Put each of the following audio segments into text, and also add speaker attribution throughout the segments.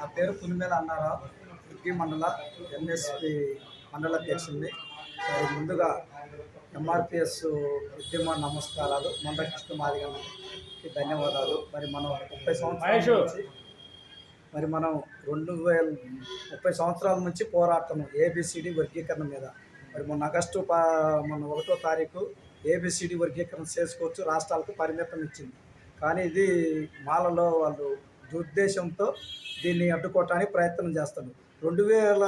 Speaker 1: నా పేరు పులిమేల అన్నారావు ఉక్కి మండల ఎంఎస్పి మండల అధ్యక్షుడిని. మరి ముందుగా ఎంఆర్పిఎస్ ఉద్యమ నమస్కారాలు మండ కృష్ణ మాదిగకి ధన్యవాదాలు. మరి మనం ముప్పై సంవత్సరాల నుంచి మరి మనం రెండు వేల ముప్పై సంవత్సరాల నుంచి పోరాటము ఏబిసిడి వర్గీకరణ మీద. మరి మొన్న ఆగస్టు పా మొన్న ఒకటో తారీఖు ఏబిసిడి వర్గీకరణ చేసుకోవచ్చు రాష్ట్రాలకు పరిమితం ఇచ్చింది. కానీ ఇది మాలలో వాళ్ళు దుర్దేశంతో దీన్ని అడ్డుకోవటానికి ప్రయత్నం చేస్తారు రెండు వేల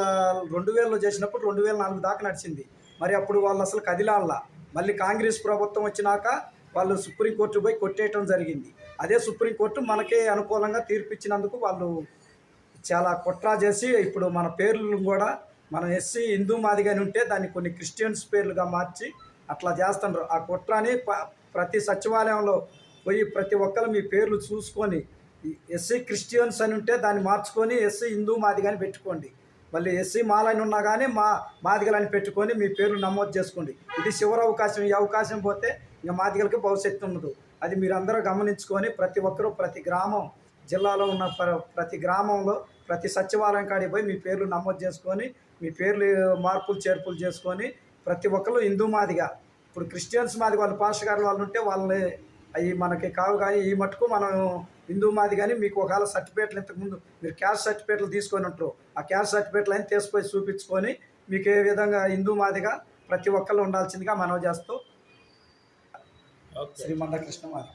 Speaker 1: రెండు వేలలో చేసినప్పుడు రెండు వేల నాలుగు దాకా నడిచింది. మరి అప్పుడు వాళ్ళు అసలు కదిలాల మళ్ళీ కాంగ్రెస్ ప్రభుత్వం వచ్చినాక వాళ్ళు సుప్రీంకోర్టు పోయి కొట్టేయటం జరిగింది. అదే సుప్రీంకోర్టు మనకే అనుకూలంగా తీర్పిచ్చినందుకు వాళ్ళు చాలా కుట్ర చేసి ఇప్పుడు మన పేర్లను కూడా మనం ఎస్సీ హిందూ మాదిగాని ఉంటే దాన్ని కొన్ని క్రిస్టియన్స్ పేర్లుగా మార్చి అట్లా చేస్తుండ్రు. ఆ కుట్రని ప- ప్రతి సచివాలయంలో పోయి ప్రతి ఒక్కరు మీ పేర్లు చూసుకొని ఎస్సీ క్రిస్టియన్స్ అని ఉంటే దాన్ని మార్చుకొని ఎస్సీ హిందూ మాదిగాని పెట్టుకోండి. మళ్ళీ ఎస్సీ మాలని ఉన్నా కానీ మా మాదిగలని పెట్టుకొని మీ పేర్లు నమోదు చేసుకోండి. ఇది చివరి అవకాశం. ఈ అవకాశం పోతే ఇంకా మాదిగలకి భవిష్యత్తు ఉండదు. అది మీరందరూ గమనించుకొని ప్రతి ఒక్కరూ ప్రతి గ్రామం జిల్లాలో ఉన్న ప్ర- ప్రతి గ్రామంలో ప్రతి సచివాలయం కాడికి పోయి మీ పేర్లు నమోదు చేసుకొని మీ పేర్లు మార్పులు చేర్పులు చేసుకొని ప్రతి ఒక్కరు హిందూ మాదిగా. ఇప్పుడు క్రిస్టియన్స్ మాది వాళ్ళు పాస్టర్ గారు వాళ్ళు ఉంటే వాళ్ళని అవి మనకి కావు కానీ ఈ మటుకు మనం హిందూ మాది కానీ మీకు ఒకవేళ సర్టిఫికేట్లు ఇంతకుముందు మీరు క్యాస్ట్ సర్టిఫికేట్లు తీసుకొని ఉంటారు. ఆ క్యాస్ట్ సర్టిఫికేట్లు అని తీసుకొని చూపించుకొని మీకు ఏ విధంగా హిందూ మాదిగా ప్రతి ఒక్కళ్ళు ఉండాల్సిందిగా మనవి చేస్తూ కృష్ణ మాది.